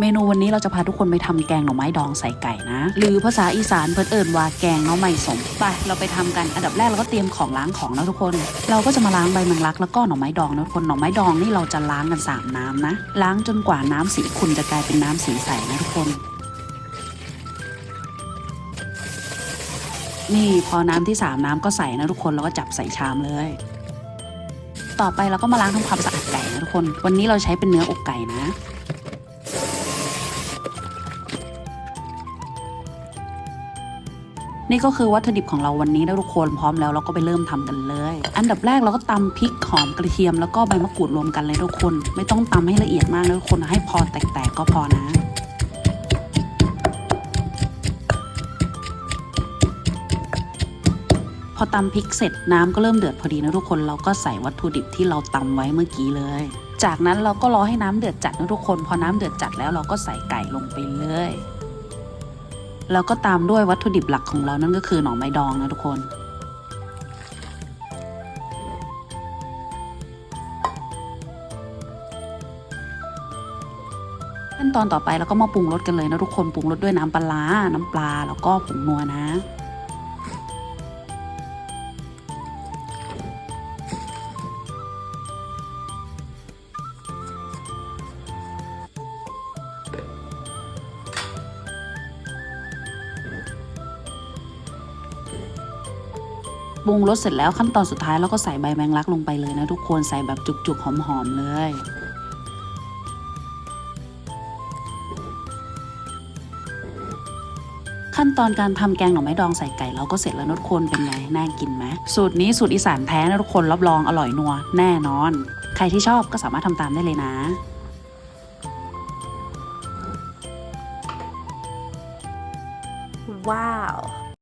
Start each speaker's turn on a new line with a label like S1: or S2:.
S1: เมนูวันนี้เราจะพาทุกคนไปทำแกงหน่อไม้ดองใส่ไก่นะ หรือภาษาอีสานเพิ่นเอิญว่าแกงหน่อไม้สมไปเราไปทำกันอันดับแรกเราก็เตรียมของล้างของนะทุกคน เราก็จะมาล้างใบแมงลักแล้วก็หน่อไม้ดองนะทุกคนหน่อไม้ดองนี่เราจะล้างกันสามน้ำนะ ล้างจนกว่าน้ำสีขุ่นจะกลายเป็นน้ำสีใสนะทุกคนนี่พอน้ำที่สามน้ำก็ใส่นะทุกคนแล้วก็จับใส่ชามเลย ต่อไปเราก็มาล้างทำความสะอาดไก่นะทุกคน วันนี้เราใช้เป็นเนื้ออกไก่นะ นี่ก็คือวัตถุดิบของเราวันนี้นะทุกคนพร้อมแล้วเราก็ไปเริ่มทำกันเลย อันดับแรกเราก็ตำพริกหอมกระเทียมแล้วก็ใบมะกรูดรวมกันเลยทุกคน ไม่ต้องตำให้ละเอียดมากนะทุกคนให้พอแตกๆก็พอนะพอตำพริกเสร็จน้ำก็เริ่มเดือดพอดีนะทุกคนเราก็ใส่วัตถุดิบที่เราตำไว้เมื่อกี้เลย จากนั้นเราก็รอให้น้ำเดือดจัดนะทุกคน พอน้ำเดือดจัดแล้วเราก็ใส่ไก่ลงไปเลย แล้วก็ตามด้วยวัตถุดิบหลักของเรานั่นก็คือหน่อไม้ดองนะทุกคน ขั้นตอนต่อไปเราก็มาปรุงรสกันเลยนะทุกคนปรุงรสด้วยน้ำปลา น้ำปลาแล้วก็ผงนัวนะ ปรุงรสเสร็จแล้วขั้นตอนสุดท้ายเราก็ใส่ใบแมงลักลงไปเลยนะทุกคนใส่แบบจุกๆหอมๆเลยขั้นตอนการทำแกงหน่อไม้ดองใส่ไก่เราก็เสร็จแล้วนุกคนเป็นไงน่ากินไหมสูตรนี้สูตรอีสานแท้นะทุกคนรับรองอร่อยนัวแน่นอน ใครที่ชอบก็สามารถทำตามได้เลยนะ
S2: Wow